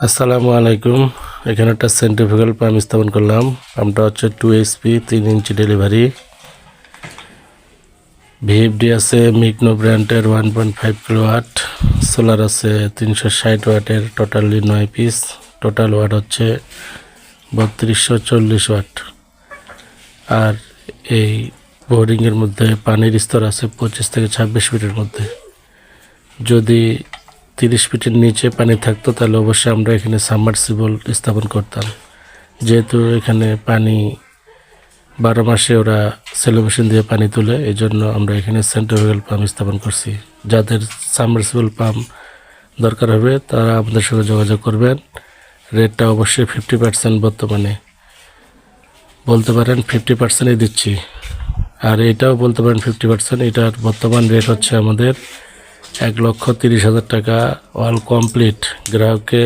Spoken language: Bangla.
আসসালামু আলাইকুম। এখানে একটা সেন্ট্রিফিক্যাল পাম্প স্থাপন করলাম। পাম্পটা হচ্ছে টু এইচপি তিন ইঞ্চি ডেলিভারি ভিএফডি আছে মিকনো ব্র্যান্ডের one point five kilo watt solar আছে, তিনশো ষাট ওয়াটের টোটালি নয় পিস টোটাল ওয়াট হচ্ছে বত্রিশশো চল্লিশ ওয়াট আর এই বোর্ডিংয়ের মধ্যে পানির স্তর আছে পঁচিশ থেকে ছাব্বিশ ফিটের মধ্যে। যদি তিরিশ ফিটের নিচে পানি থাকতো, তাহলে অবশ্যই আমরা এখানে সাবমার্সিবল স্থাপন করতাম। যেহেতু এখানে পানি বারো মাসে ওরা সেলো মেশিন দিয়ে পানি তুলে এই জন্য আমরা এখানে সেন্ট্রিফিক্যাল পাম্প স্থাপন করছি। যাদের সাবমার্সিবল পাম্প দরকার হবে, তারা আমাদের সঙ্গে যোগাযোগ করবেন। রেটটা অবশ্যই ফিফটি পার্সেন্ট বর্তমানে। বলতে পারেন ফিফটি পার্সেন্টই দিচ্ছি। আর এটাও বলতে পারেন ফিফটি পার্সেন্ট, এটার বর্তমান রেট হচ্ছে আমাদের এক লক্ষ তিরিশ হাজার টাকা অল কমপ্লিট গ্রাহককে